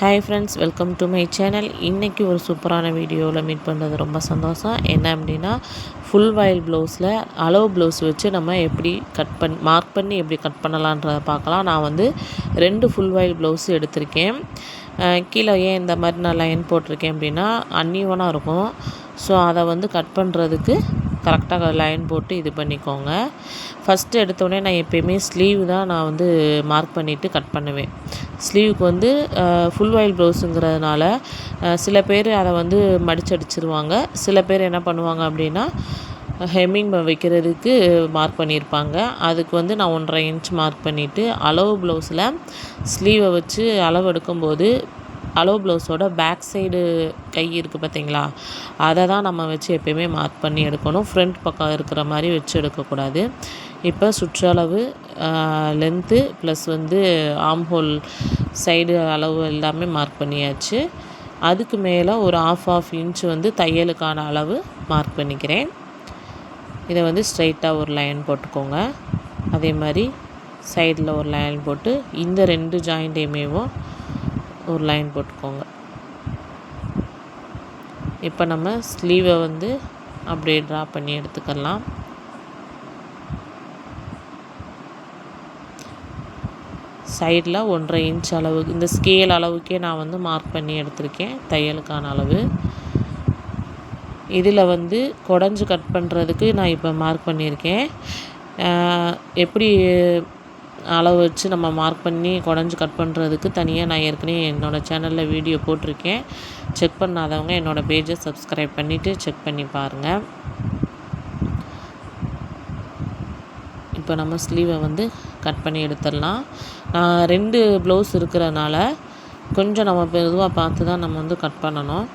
Hi friends welcome to my channel இன்றைக்கி ஒரு சூப்பரான வீடியோவில் மீட் பண்ணுறது ரொம்ப சந்தோஷம். என்ன அப்படின்னா ஃபுல் வயல் ப்ளவுஸில் அளவு ப்ளவுஸ் வச்சு நம்ம எப்படி கட் பண் மார்க் பண்ணி எப்படி கட் பண்ணலான்றதை பார்க்கலாம். நான் வந்து ரெண்டு ஃபுல் வயல் ப்ளவுஸ் எடுத்திருக்கேன். கீழே ஏன் இந்த மாதிரி நான் லைன் போட்டிருக்கேன் அப்படின்னா அன்னியூவனாக இருக்கும். ஸோ அதை வந்து கட் பண்ணுறதுக்கு கரெக்டாக லைன் போட்டு இது பண்ணிக்கோங்க. ஃபஸ்ட்டு எடுத்தோடனே நான் எப்போயுமே ஸ்லீவ் தான் நான் வந்து மார்க் பண்ணிவிட்டு கட் பண்ணுவேன். ஸ்லீவுக்கு வந்து ஃபுல் வயல் ப்ளவுஸுங்கிறதுனால சில பேர் அதை வந்து மடிச்சடிச்சிருவாங்க. சில பேர் என்ன பண்ணுவாங்க அப்படின்னா ஹெம்மிங் வைக்கிறதுக்கு மார்க் பண்ணியிருப்பாங்க. அதுக்கு வந்து நான் ஒன்றரை இன்ச் மார்க் பண்ணிவிட்டு அளவு ப்ளவுஸில் ஸ்லீவை வச்சு அளவு எடுக்கும்போது அளவு ப்ளவுஸோட பேக் சைடு கை இருக்குது பார்த்தீங்களா? அதை தான் நம்ம வச்சு எப்பயுமே மார்க் பண்ணி எடுக்கணும். ஃப்ரண்ட் பக்கம் இருக்கிற மாதிரி வச்சு எடுக்கக்கூடாது. இப்போ சுற்றளவு லென்த்து ப்ளஸ் வந்து ஆம் ஹோல் சைடு அளவு எல்லாமே மார்க் பண்ணியாச்சு. அதுக்கு மேலே ஒரு ஆஃப் ஆஃப் இன்ச் வந்து தையலுக்கான அளவு மார்க் பண்ணிக்கிறேன். இதை வந்து ஸ்ட்ரைட்டாக ஒரு லைன் போட்டுக்கோங்க. அதே மாதிரி சைடில் ஒரு லைன் போட்டு இந்த ரெண்டு ஜாயிண்ட்டையுமேவும் ஒரு லைன் போட்டுக்கோங்க. இப்போ நம்ம ஸ்லீவை வந்து அப்படியே ட்ரா பண்ணி எடுத்துக்கலாம். சைடில் ஒன்றரை இன்ச் அளவு இந்த ஸ்கேல் அளவுக்கே நான் வந்து மார்க் பண்ணி எடுத்திருக்கேன் தையலுக்கான அளவு. இதில் வந்து குடஞ்சி கட் பண்ணுறதுக்கு நான் இப்போ மார்க் பண்ணியிருக்கேன். எப்படி அளவு வச்சு நம்ம மார்க் பண்ணி குடஞ்சி கட் பண்ணுறதுக்கு தனியாக நான் ஏற்கனவே என்னோடய சேனலில் வீடியோ போட்டிருக்கேன். செக் பண்ணாதவங்க என்னோடய பேஜை சப்ஸ்கிரைப் பண்ணிவிட்டு செக் பண்ணி பாருங்கள் இப்போ நம்ம ஸ்லீவை வந்து கட் பண்ணி எடுத்துடலாம். நான் ரெண்டு ப்ளவுஸ் இருக்கிறனால கொஞ்சம் நம்ம மெதுவாக பார்த்து தான் நம்ம வந்து கட் பண்ணணும்.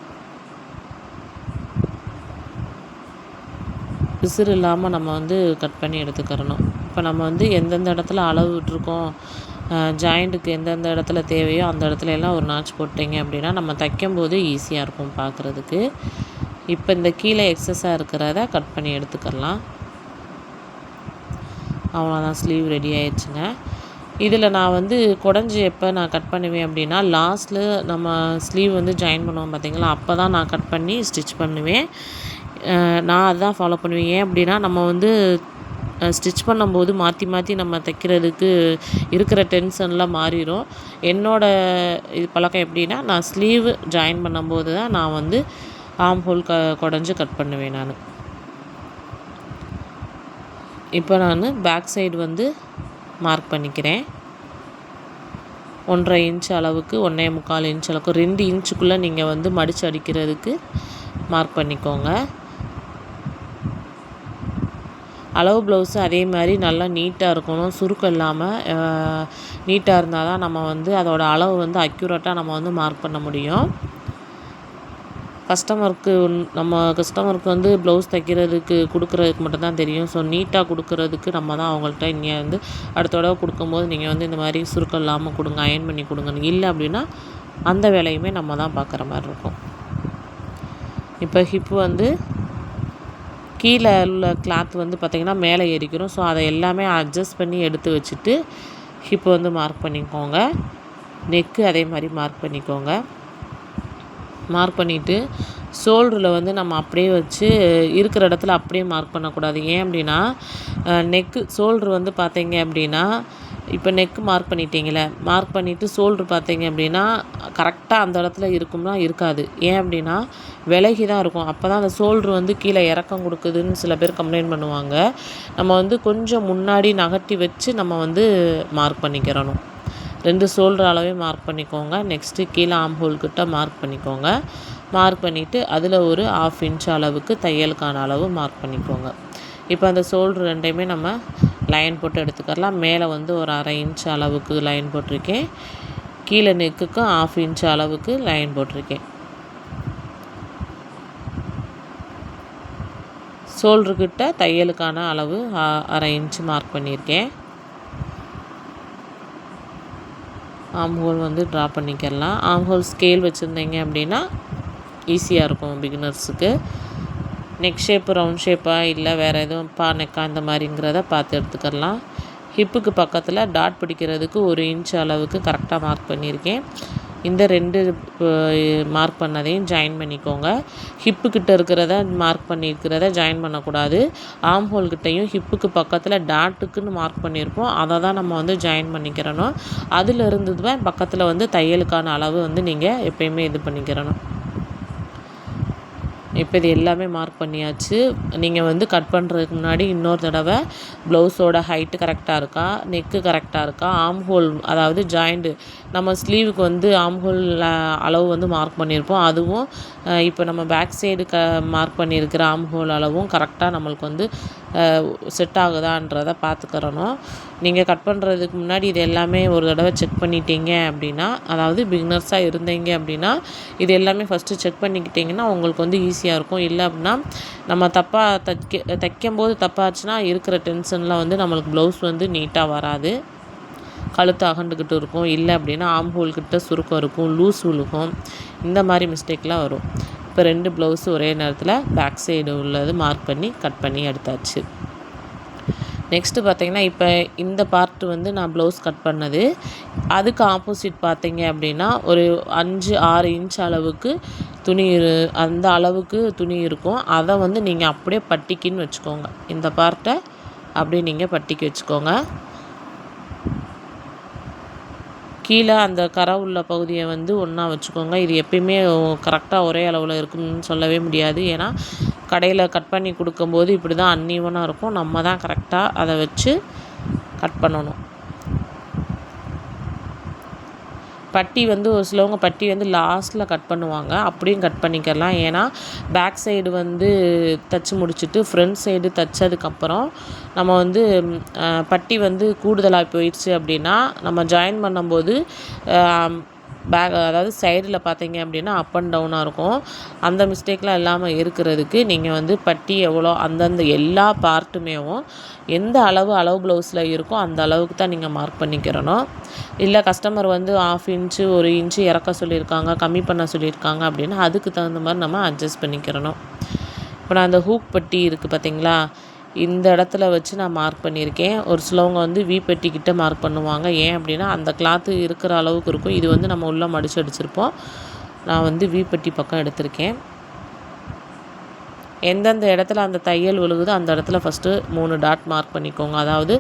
பிசுறு இல்லாமல் நம்ம வந்து கட் பண்ணி எடுத்துக்கிறணும். இப்போ நம்ம வந்து எந்தெந்த இடத்துல அளவு விட்டுருக்கோம் ஜாயிண்ட்டுக்கு எந்தெந்த இடத்துல தேவையோ அந்த இடத்துல எல்லாம் ஒரு நாச் போட்டிங்க அப்படின்னா நம்ம தைக்கும் போது ஈஸியாக இருக்கும் பார்க்குறதுக்கு. இப்போ இந்த கீழே எக்ஸஸாக இருக்கிறத கட் பண்ணி எடுத்துக்கலாம் அவ்வளோதான் ஸ்லீவ் ரெடி ஆயிடுச்சுங்க. இதில் நான் வந்து குடஞ்சி எப்போ நான் கட் பண்ணுவேன் அப்படின்னா லாஸ்ட்டில் நம்ம ஸ்லீவ் வந்து ஜாயின் பண்ணுவோம் பார்த்தீங்களா? அப்போ தான் நான் கட் பண்ணி ஸ்டிச் பண்ணுவேன். நான் அதுதான் ஃபாலோ பண்ணுவேன். ஏன் அப்படின்னா நம்ம வந்து ஸ்டிச் பண்ணும்போது மாற்றி மாற்றி நம்ம தைக்கிறதுக்கு இருக்கிற டென்ஷன்லாம் மாறிடும். என்னோடய இது பழக்கம் எப்படின்னா நான் ஸ்லீவ் ஜாயின் பண்ணும்போது தான் நான் வந்து ஆம் ஹோல் க குடஞ்சி கட் பண்ணுவேன் நான். இப்போ நான் பேக் சைடு வந்து மார்க் பண்ணிக்கிறேன். ஒன்றரை இன்ச் அளவுக்கு ஒன்றே முக்கால் இன்ச் அளவுக்கு ரெண்டு இன்ச்சுக்குள்ளே நீங்கள் வந்து மடித்து அடிக்கிறதுக்கு மார்க் பண்ணிக்கோங்க. அளவு ப்ளவுஸு அதே மாதிரி நல்லா நீட்டாக இருக்கணும். சுருக்கம் இல்லாமல் நீட்டாக இருந்தால் தான் நம்ம வந்து அதோடய அளவு வந்து அக்யூரேட்டாக நம்ம வந்து மார்க் பண்ண முடியும். கஸ்டமருக்கு நம்ம கஸ்டமருக்கு வந்து ப்ளவுஸ் தைக்கிறதுக்கு கொடுக்குறதுக்கு மட்டும்தான் தெரியும். ஸோ நீட்டாக கொடுக்குறதுக்கு நம்ம தான் அவங்கள்ட்ட இங்கே வந்து அடுத்த தடவை கொடுக்கும்போது நீங்கள் வந்து இந்த மாதிரி சுருக்கம் இல்லாமல் கொடுங்க அயன் பண்ணி கொடுங்க இல்லை அப்படின்னா அந்த வேலையுமே நம்ம தான் பார்க்குற மாதிரி இருக்கும். இப்போ ஹிப்பு வந்து கீழே உள்ள கிளாத் வந்து பார்த்திங்கன்னா மேலே ஏறிக்கிறோம். ஸோ அதை எல்லாமே அட்ஜஸ்ட் பண்ணி எடுத்து வச்சுட்டு ஹிப்பு வந்து மார்க் பண்ணிக்கோங்க. நெக்கு அதே மாதிரி மார்க் பண்ணிக்கோங்க. மார்க் பண்ணிவிட்டு ஷோல்டரில் வந்து நம்ம அப்படியே வச்சு இருக்கிற இடத்துல அப்படியே மார்க் பண்ணக்கூடாது. ஏன் அப்படின்னா நெக்கு ஷோல்ட்ரு வந்து பார்த்தீங்க அப்படின்னா இப்போ நெக்கு மார்க் பண்ணிட்டீங்களே மார்க் பண்ணிவிட்டு ஷோல்ட்ரு பார்த்தீங்க அப்படின்னா கரெக்டாக அந்த இடத்துல இருக்கும்னா இருக்காது. ஏன் அப்படின்னா விலகி தான் இருக்கும். அப்போ தான் அந்த ஷோல்ட்ரு வந்து கீழே இறக்கம் கொடுக்குதுன்னு சில பேர் கம்ப்ளைண்ட் பண்ணுவாங்க. நம்ம வந்து கொஞ்சம் முன்னாடி நகட்டி வச்சு நம்ம வந்து மார்க் பண்ணிக்கிறணும். ரெண்டு ஷோல்டர் அளவே மார்க் பண்ணிக்கோங்க. நெக்ஸ்ட்டு கீழே ஆம் ஹோல்கிட்ட மார்க் பண்ணிக்கோங்க. மார்க் பண்ணிவிட்டு அதில் ஒரு ஆஃப் இன்ச் அளவுக்கு தையலுக்கான அளவு மார்க் பண்ணிக்கோங்க. இப்போ அந்த ஷோல்ட்ரு ரெண்டையுமே நம்ம லைன் போட்டு எடுத்துக்கலாம் மேலே வந்து ஒரு அரை இன்ச் அளவுக்கு லைன் போட்டிருக்கேன். கீழே நெக்குக்கும் ஆஃப் இன்ச் அளவுக்கு லைன் போட்டிருக்கேன். ஷோல்ட்ருக்கிட்ட தையலுக்கான அளவு அரை இன்ச்சு மார்க் பண்ணியிருக்கேன். ஆம் ஹோல் வந்து ட்ரா பண்ணிக்கலாம். ஆம் ஹோல் ஸ்கேல் வச்சுருந்தீங்க அப்படின்னா ஈஸியாக இருக்கும் பிகினர்ஸுக்கு நெக் ஷேப்பு ரவுண்ட் ஷேப்பாக இல்லை வேறு எதுவும் பா நெக்கா இந்த மாதிரிங்கிறத பார்த்து எடுத்துக்கலாம். ஹிப்புக்கு பக்கத்தில் டாட் பிடிக்கிறதுக்கு ஒரு இன்ச் அளவுக்கு கரெக்டாக மார்க் பண்ணியிருக்கேன். இந்த ரெண்டு மார்க் பண்ணதையும் ஜாயின் பண்ணிக்கோங்க. ஹிப்பு கிட்ட இருக்கிறத மார்க் பண்ணியிருக்கிறத ஜாயின் பண்ணக்கூடாது. ஆம் ஹோல் கிட்டையும் ஹிப்புக்கு பக்கத்தில் டாட்டுக்குன்னு மார்க் பண்ணியிருப்போம். அதை தான் நம்ம வந்து ஜாயின் பண்ணிக்கிறணும். அதில் இருந்து தான் பக்கத்தில் வந்து தையலுக்கான அளவு வந்து நீங்கள் எப்பயுமே இது பண்ணிக்கிறணும். இப்போ இது எல்லாமே மார்க் பண்ணியாச்சு. நீங்கள் வந்து கட் பண்ணுறதுக்கு முன்னாடி இன்னொரு தடவை ப்ளவுஸோட ஹைட்டு கரெக்டாக இருக்கா? நெக்கு கரெக்டாக இருக்கா? ஆம் ஹோல் அதாவது ஜாயிண்ட்டு நம்ம ஸ்லீவுக்கு வந்து ஆம் ஹோல் அளவு வந்து மார்க் பண்ணியிருப்போம். அதுவும் இப்போ நம்ம பேக் சைடு க மார்க் பண்ணியிருக்கிற ஆம் ஹோல் அளவும் கரெக்டாக நம்மளுக்கு வந்து செட் ஆகுதான்றதை பார்த்துக்கிறணும். நீங்கள் கட் பண்ணுறதுக்கு முன்னாடி இது எல்லாமே ஒரு தடவை செக் பண்ணிட்டீங்க அப்படின்னா அதாவது பிகினர்ஸாக இருந்தீங்க அப்படின்னா இது எல்லாமே ஃபஸ்ட்டு செக் பண்ணிக்கிட்டிங்கன்னா உங்களுக்கு வந்து ஈஸி ஈஸியாக இருக்கும். இல்லை அப்படின்னா நம்ம தப்பாக தைக்க தைக்கும்போது தப்பாச்சுன்னா இருக்கிற டென்ஷனில் வந்து நம்மளுக்கு ப்ளவுஸ் வந்து நீட்டாக வராது. கழுத்து அகண்டுக்கிட்டு இருக்கும். இல்லை அப்படின்னா ஆம் கிட்ட சுருக்கம் இருக்கும். லூஸ் உழுகும். இந்த மாதிரி மிஸ்டேக்லாம் வரும். இப்போ ரெண்டு ப்ளவுஸு ஒரே நேரத்தில் பேக் சைடு உள்ளது மார்க் பண்ணி கட் பண்ணி எடுத்தாச்சு. நெக்ஸ்ட்டு பார்த்தீங்கன்னா இப்போ இந்த பார்ட்டு வந்து நான் ப்ளவுஸ் கட் பண்ணது. அதுக்கு ஆப்போசிட் பார்த்தீங்க அப்படின்னா ஒரு அஞ்சு ஆறு இன்ச் அளவுக்கு துணி அந்த அளவுக்கு துணி இருக்கும். அதை வந்து நீங்கள் அப்படியே பட்டிக்கின்னு வச்சுக்கோங்க. இந்த பார்ட்டை அப்படியே நீங்கள் பட்டிக்கு வச்சுக்கோங்க. கீழே அந்த கரை உள்ள பகுதியை வந்து ஒன்றா வச்சுக்கோங்க. இது எப்பயுமே கரெக்டாக ஒரே அளவில் இருக்கும்னு சொல்லவே முடியாது. ஏன்னா கடையில் கட் பண்ணி கொடுக்கும்போது இப்படி தான் அன்னீவனாக இருக்கும். நம்ம தான் கரெக்டாக அதை வச்சு கட் பண்ணணும். பட்டி வந்து ஒரு சிலவங்க பட்டி வந்து லாஸ்ட்டில் கட் பண்ணுவாங்க. அப்படியும் கட் பண்ணிக்கலாம். ஏன்னா பேக் சைடு வந்து தைச்சி முடிச்சுட்டு ஃப்ரண்ட் சைடு தைச்சதுக்கப்புறம் நம்ம வந்து பட்டி வந்து கூடுதலாக போயிடுச்சு அப்படின்னா நம்ம ஜாயின் பண்ணும்போது பேக் அதாவது சைடில் பார்த்தீங்க அப்படின்னா அப் அண்ட் டவுனாக இருக்கும். அந்த மிஸ்டேக்லாம் இல்லாமல் இருக்கிறதுக்கு நீங்கள் வந்து பட்டி எவ்வளோ அந்தந்த எல்லா பார்ட்டுமேவும் எந்த அளவு அளவு ப்ளவுஸில் இருக்கோ அந்த அளவுக்கு தான் நீங்கள் மார்க் பண்ணிக்கிறணும். இல்லை கஸ்டமர் வந்து ஆஃப் இன்ச்சு ஒரு இன்ச்சு இறக்க சொல்லியிருக்காங்க கம்மி பண்ண சொல்லியிருக்காங்க அப்படின்னா அதுக்கு தகுந்த மாதிரி நம்ம அட்ஜஸ்ட் பண்ணிக்கிறணும். இப்போ நான் அந்த ஹூக் பட்டி இருக்குது பார்த்தீங்களா? இந்த இடத்துல வச்சு நான் மார்க் பண்ணியிருக்கேன். ஒரு சிலவங்க வந்து வி பெட்டிக்கிட்ட மார்க் பண்ணுவாங்க. ஏன் அப்படின்னா அந்த கிளாத்து இருக்கிற அளவுக்கு இருக்கும். இது வந்து நம்ம உள்ளே மடித்து அடிச்சிருப்போம். நான் வந்து வி பெட்டி பக்கம் எடுத்திருக்கேன். எந்தெந்த இடத்துல அந்த தையல் விழுகுதோ அந்த இடத்துல ஃபஸ்ட்டு மூணு டாட் மார்க் பண்ணிக்கோங்க. அதாவது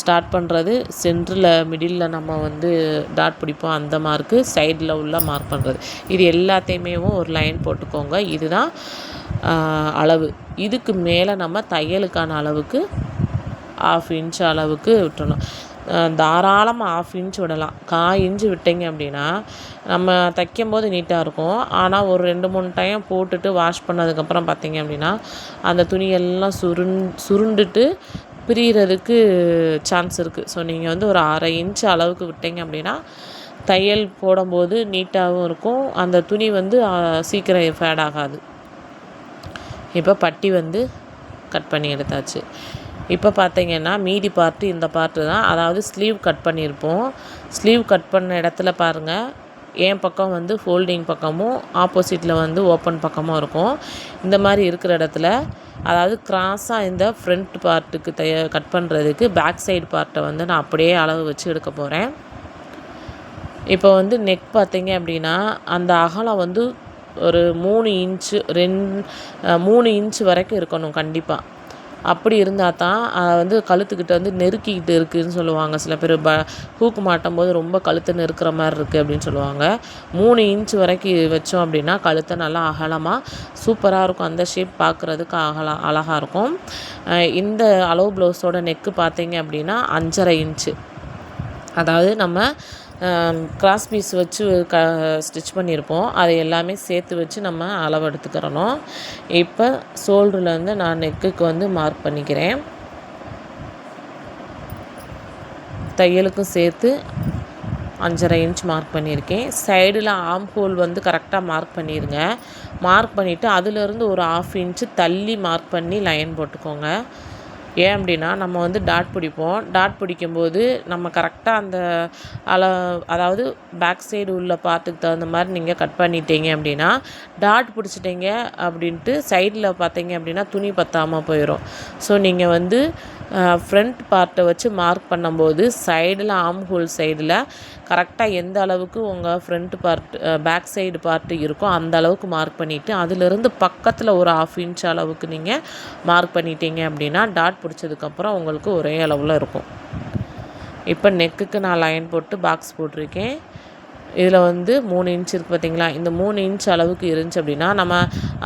ஸ்டார்ட் பண்ணுறது சென்டரில் மிடில் நம்ம வந்து டாட் பிடிப்போம். அந்த மார்க்கு சைடில் உள்ள மார்க் பண்ணுறது இது எல்லாத்தையுமே ஒரு லைன் போட்டுக்கோங்க. இதுதான் அளவு. இதுக்கு மேலே நம்ம தையலுக்கான அளவுக்கு ஆஃப் இன்ச் அளவுக்கு விட்டணும் தாராளமாக ஆஃப் இன்ச் விடலாம். கா இன்ச்சு விட்டிங்க அப்படின்னா நம்ம தைக்கும் போது நீட்டாக இருக்கும். ஆனால் ஒரு ரெண்டு மூணு டைம் போட்டுட்டு வாஷ் பண்ணதுக்கப்புறம் பார்த்திங்க அப்படின்னா அந்த துணியெல்லாம் சுருண் சுருண்டுட்டு பிரிகிறதுக்கு சான்ஸ் இருக்குது ஸோ நீங்கள் வந்து ஒரு அரை இன்ச் அளவுக்கு விட்டிங்க அப்படின்னா தையல் போடும்போது நீட்டாகவும் இருக்கும். அந்த துணி வந்து சீக்கிரம் ஃபேட் ஆகாது. இப்போ பட்டி வந்து கட் பண்ணி எடுத்தாச்சு. இப்போ பார்த்தீங்கன்னா மீதி பார்ட்டு இந்த பார்ட்டு தான். அதாவது ஸ்லீவ் கட் பண்ணியிருப்போம். ஸ்லீவ் கட் பண்ண இடத்துல பாருங்கள் என் பக்கம் வந்து ஃபோல்டிங் பக்கமும் ஆப்போசிட்டில் வந்து ஓப்பன் பக்கமும் இருக்கும். இந்த மாதிரி இருக்கிற இடத்துல அதாவது கிராஸாக இந்த ஃப்ரண்ட் பார்ட்டுக்கு தைய கட் பண்ணுறதுக்கு பேக் சைடு பார்ட்டை வந்து நான் அப்படியே அளவு வச்சு எடுக்க போகிறேன் இப்போ வந்து நெக் பார்த்தீங்க அப்படின்னா அந்த அகலம் வந்து ஒரு மூணு இன்ச்சு ரெண் மூணு இன்ச்சு வரைக்கும் இருக்கணும் கண்டிப்பாக அப்படி இருந்தால் தான் அதை வந்து கழுத்துக்கிட்ட வந்து நெருக்கிக்கிட்டு இருக்குதுன்னு சொல்லுவாங்க. சில பேர் ப ஹூக்கு மாட்டும் போது ரொம்ப கழுத்தை நெருக்கிற மாதிரி இருக்குது அப்படின்னு சொல்லுவாங்க. மூணு இன்ச் வரைக்கும் வச்சோம் அப்படின்னா கழுத்தை நல்லா அகலமாக சூப்பராக இருக்கும். அந்த ஷேப் பார்க்குறதுக்கு அகல அழகாக இருக்கும். இந்த அளவு ப்ளவுஸோட நெக்கு பார்த்தீங்க அப்படின்னா அஞ்சரை இன்ச்சு. அதாவது நம்ம கிராஸ் பீஸ் வச்சு க ஸ்டிச் பண்ணியிருப்போம். அதை எல்லாமே சேர்த்து வச்சு நம்ம அளவு எடுத்துக்கிறணும். இப்போ ஷோல்டர்லேருந்து நான் நெக்குக்கு வந்து மார்க் பண்ணிக்கிறேன். தையலுக்கும் சேர்த்து அஞ்சரை இன்ச் மார்க் பண்ணியிருக்கேன். சைடில் ஆம் ஹோல் வந்து கரெக்டாக மார்க் பண்ணிடுங்க மார்க் பண்ணிவிட்டு அதிலேருந்து ஒரு ஆஃப் இன்ச்சு தள்ளி மார்க் பண்ணி லைன் போட்டுக்கோங்க. ஏன் அப்படின்னா நம்ம வந்து டாட் பிடிப்போம். டாட் பிடிக்கும்போது நம்ம கரெக்டாக அந்த அள அதாவது பேக் சைடு உள்ள பார்ட்டுக்கு தகுந்த மாதிரி நீங்கள் கட் பண்ணிட்டீங்க அப்படின்னா டாட் பிடிச்சிட்டிங்க அப்படின்ட்டு சைடில் பார்த்தீங்க அப்படின்னா துணி பற்றாமல் போயிடும் ஸோ நீங்கள் வந்து ஃப்ரண்ட் பார்ட்டை வச்சு மார்க் பண்ணும்போது சைடில் ஆம் ஹோல் சைடில் கரெக்டாக எந்த அளவுக்கு உங்கள் front part back side part இருக்கோ அந்த அளவுக்கு மார்க் பண்ணிவிட்டு அதிலிருந்து பக்கத்தில் ஒரு ஆஃப் இன்ச் அளவுக்கு நீங்கள் மார்க் பண்ணிட்டீங்க அப்படின்னா டாட் பிடிச்சதுக்கப்புறம் உங்களுக்கு ஒரே அளவில் இருக்கும். இப்போ நெக்குக்கு நான் லைன் போட்டு பாக்ஸ் போட்டிருக்கேன். இதில் வந்து மூணு இன்ச் இருக்குது பார்த்தீங்களா இந்த மூணு இன்ச் அளவுக்கு இருந்துச்சு அப்படின்னா நம்ம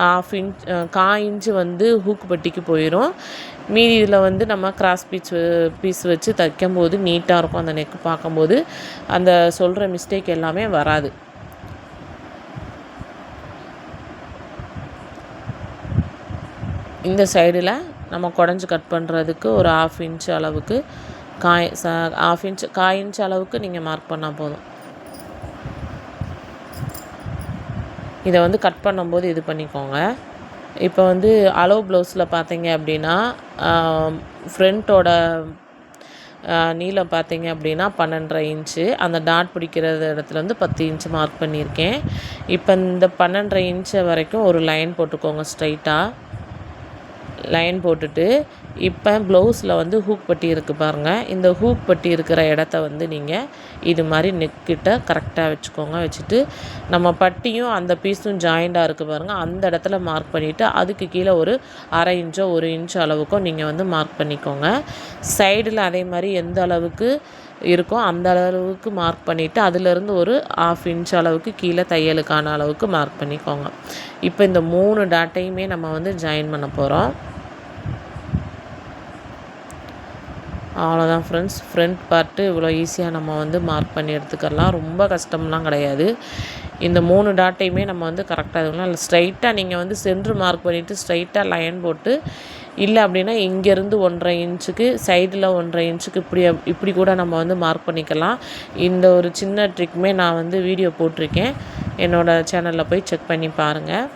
ஆஃப் இன்ச் கா இன்ச்சு வந்து ஹூக் பட்டிக்கு போயிடும் மீதி இதில் வந்து நம்ம கிராஸ் பீச் பீஸ் வச்சு தைக்கும்போது நீட்டாக இருக்கும் அந்த நெக்கு பார்க்கும்போது. அந்த சொல்கிற மிஸ்டேக் எல்லாமே வராது. இந்த சைடில் நம்ம குடஞ்சி கட் பண்ணுறதுக்கு ஒரு ஆஃப் இன்ச் அளவுக்கு காய் ச ஆஃப் இன்ச் காய் இன்ச் அளவுக்கு நீங்கள் மார்க் பண்ணால் போதும். இதை வந்து கட் பண்ணும்போது இது பண்ணிக்கோங்க. இப்போ வந்து அளவு ப்ளவுஸில் பார்த்தீங்க அப்படின்னா ஃப்ரண்ட்டோட நீளம் பார்த்தீங்க அப்படின்னா பன்னெண்டரை இன்ச்சு அந்த டாட் பிடிக்கிற இடத்துல வந்து பத்து இன்ச்சு மார்க் பண்ணியிருக்கேன். இப்போ இந்த பன்னெண்டரை இன்ச்சு வரைக்கும் ஒரு லைன் போட்டுக்கோங்க ஸ்ட்ரைட்டாக லைன் போட்டுட்டு இப்போ ப்ளவுஸில் வந்து ஹூக் பட்டி இருக்குது பாருங்கள் இந்த ஹூக் பட்டி இருக்கிற இடத்த வந்து நீங்கள் இது மாதிரி நெக்கிட்ட கரெக்டாக வச்சுக்கோங்க. வச்சுட்டு நம்ம பட்டியும் அந்த பீஸும் ஜாயிண்டாக இருக்குது பாருங்கள் அந்த இடத்துல மார்க் பண்ணிவிட்டு அதுக்கு கீழே ஒரு அரை இன்ச்சோ ஒரு இன்ச் அளவுக்கும் நீங்கள் வந்து மார்க் பண்ணிக்கோங்க. சைடில் அதே மாதிரி எந்த அளவுக்கு இருக்கோ அந்த அளவுக்கு மார்க் பண்ணிவிட்டு அதுலேருந்து ஒரு ஆஃப் இன்ச் அளவுக்கு கீழே தையலுக்கான அளவுக்கு மார்க் பண்ணிக்கோங்க. இப்போ இந்த மூணு டாட்டையுமே நம்ம வந்து ஜாயின் பண்ண போகிறோம் அவ்வளோதான் ஃப்ரெண்ட்ஸ் ஃப்ரண்ட் பார்ட்டு இவ்வளோ ஈஸியாக நம்ம வந்து மார்க் பண்ணி எடுத்துக்கலாம். ரொம்ப கஷ்டம்லாம் கிடையாது. இந்த மூணு டாட்டையுமே நம்ம வந்து கரெக்டாக இருக்கணும் இல்லை ஸ்ட்ரைட்டாக நீங்கள் வந்து சென்ட்ரு மார்க் பண்ணிவிட்டு ஸ்ட்ரைட்டாக லைன் போட்டு இல்லை அப்படின்னா இங்கேருந்து ஒன்றரை இன்ச்சுக்கு சைடில் ஒன்றரை இன்ச்சுக்கு இப்படி இப்படி கூட நம்ம வந்து மார்க் பண்ணிக்கலாம். இந்த ஒரு சின்ன ட்ரிக்குமே நான் வந்து வீடியோ போட்டிருக்கேன். என்னோடய சேனலில் போய் செக் பண்ணி பாருங்கள்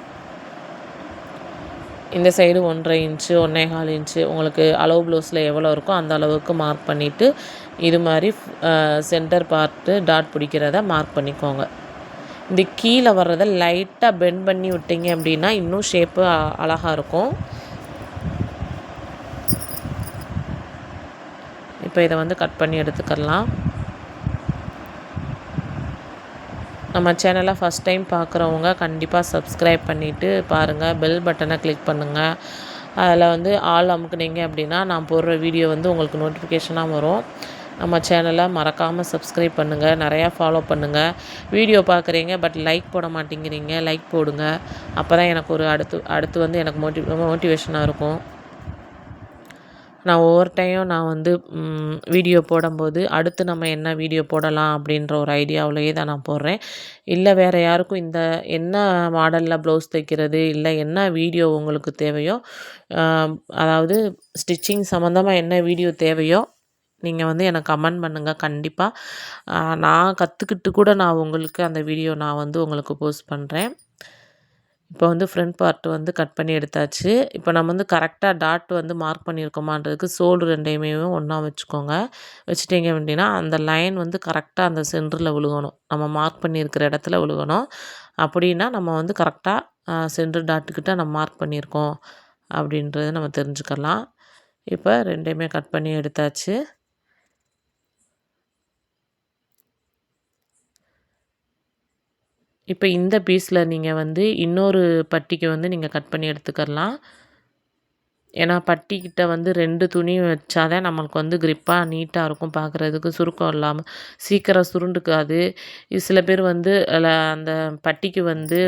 இந்த சைடு ஒன்றரை இன்ச்சு ஒன்றே கால் இன்ச்சு உங்களுக்கு அளவு ப்ளவுஸில் எவ்வளோ இருக்கோ அந்த அளவுக்கு மார்க் பண்ணிவிட்டு இது மாதிரி சென்டர் பார்ட்டு டாட் பிடிக்கிறத மார்க் பண்ணிக்கோங்க. இந்த கீழே வர்றதை லைட்டாக பெண்ட் பண்ணி விட்டிங்க அப்படின்னா இன்னும் ஷேப்பு அழகாக இருக்கும். இப்போ இதை வந்து கட் பண்ணி எடுத்துக்கலாம் நம்ம சேனலை ஃபஸ்ட் டைம் பார்க்குறவங்க கண்டிப்பாக சப்ஸ்கிரைப் பண்ணிவிட்டு பாருங்கள் பெல் பட்டனை கிளிக் பண்ணுங்கள் அதில் வந்து ஆள் அமுக்குனீங்க அப்படின்னா நான் போடுற வீடியோ வந்து உங்களுக்கு நோட்டிஃபிகேஷனாக வரும். நம்ம சேனலை மறக்காமல் சப்ஸ்கிரைப் பண்ணுங்கள் நிறையா ஃபாலோ பண்ணுங்கள் வீடியோ பார்க்குறீங்க பட் லைக் போட மாட்டேங்கிறீங்க லைக் போடுங்க. அப்போ தான் எனக்கு ஒரு அடுத்து அடுத்து வந்து எனக்கு மோட்டி மோட்டிவேஷனாக இருக்கும். நான் ஒவ்வொரு டைம் நான் வந்து வீடியோ போடும்போது அடுத்து நம்ம என்ன வீடியோ போடலாம் அப்படின்ற ஒரு ஐடியாவிலேயே தான் நான் போடுறேன். இல்லை வேறு யாருக்கும் இந்த என்ன மாடலில் ப்ளவுஸ் தைக்கிறது இல்லை என்ன வீடியோ உங்களுக்கு தேவையோ அதாவது ஸ்டிச்சிங் சம்மந்தமாக என்ன வீடியோ தேவையோ நீங்கள் வந்து எனக்கு கமெண்ட் பண்ணுங்கள் கண்டிப்பாக நான் கற்றுக்கிட்டு கூட நான் உங்களுக்கு அந்த வீடியோ நான் வந்து உங்களுக்கு போஸ்ட் பண்ணுறேன் இப்போ வந்து ஃப்ரண்ட் பார்ட் வந்து கட் பண்ணி எடுத்தாச்சு. இப்போ நம்ம வந்து கரெக்டாக டாட் வந்து மார்க் பண்ணியிருக்கோமான்றதுக்கு சோல்டு ரெண்டையுமே ஒன்றா வச்சுக்கோங்க. வச்சுட்டிங்க அப்படின்னா அந்த லைன் வந்து கரெக்டாக அந்த சென்டரில் விழுகணும். நம்ம மார்க் பண்ணியிருக்கிற இடத்துல விழுகணும். அப்படின்னா நம்ம வந்து கரெக்டாக சென்டர் டாட்டுக்கிட்ட நம்ம மார்க் பண்ணியிருக்கோம். அப்படின்றத நம்ம தெரிஞ்சுக்கலாம். இப்போ ரெண்டையுமே கட் பண்ணி எடுத்தாச்சு. இப்போ இந்த பீஸில் நீங்கள் வந்து இன்னொரு பட்டிக்கு வந்து நீங்கள் கட் பண்ணி எடுத்துக்கலாம் ஏன்னா பட்டிக்கிட்ட வந்து ரெண்டு துணி வச்சாதான் நம்மளுக்கு வந்து க்ரிப்பாக நீட்டாக இருக்கும் பார்க்குறதுக்கு சுருக்கம் இல்லாமல் சீக்கிரம் சுருண்டுக்காது. சில பேர் வந்து அந்த பட்டிக்கு வந்து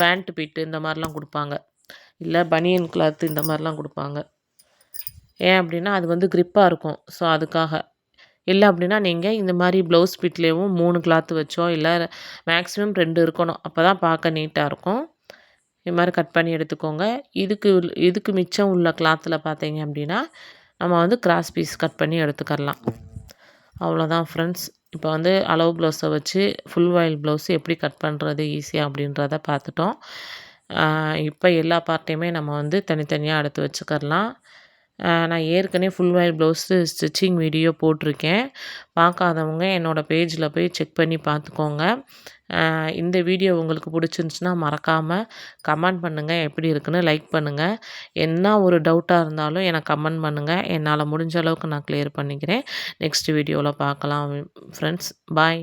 பேண்ட் பீட்டு இந்த மாதிரிலாம் கொடுப்பாங்க. இல்லை பனியன் கிளாத்து இந்த மாதிரிலாம் கொடுப்பாங்க. ஏன் அப்படின்னா அது வந்து க்ரிப்பாக இருக்கும். ஸோ அதுக்காக. இல்லை அப்படின்னா நீங்கள் இந்த மாதிரி ப்ளவுஸ் பிட்லேயும் மூணு கிளாத்து வச்சோ இல்லை மேக்ஸிமம் ரெண்டு இருக்கணும். அப்போ தான் பார்க்க நீட்டாக இருக்கும். இது மாதிரி கட் பண்ணி எடுத்துக்கோங்க. இதுக்கு இதுக்கு மிச்சம் உள்ள கிளாத்தில் பார்த்தீங்க அப்படின்னா நம்ம வந்து கிராஸ் பீஸ் கட் பண்ணி எடுத்துக்கலாம் அவ்வளோதான் ஃப்ரெண்ட்ஸ் இப்போ வந்து அளவு ப்ளவுஸை வச்சு ஃபுல் வாயில் ப்ளவுஸ் எப்படி கட் பண்ணுறது ஈஸியாக அப்படின்றத பார்த்துட்டோம் இப்போ எல்லா பார்ட்டையுமே நம்ம வந்து தனித்தனியாக எடுத்து வச்சுக்கரலாம். நான் ஏற்கனவே full wire blouse stitching video போட்டிருக்கேன். பார்க்காதவங்க என்னோடய பேஜில் போய் செக் பண்ணி பார்த்துக்கோங்க. இந்த வீடியோ உங்களுக்கு பிடிச்சிருந்துச்சின்னா மறக்காமல் கமெண்ட் பண்ணுங்கள் எப்படி இருக்குன்னு லைக் பண்ணுங்கள் என்ன ஒரு டவுட்டாக இருந்தாலும் எனக்கு கமெண்ட் பண்ணுங்கள் என்னால் முடிஞ்ச அளவுக்கு நான் க்ளியர் பண்ணிக்கிறேன். நெக்ஸ்ட் வீடியோவில் பார்க்கலாம் ஃப்ரெண்ட்ஸ் பாய்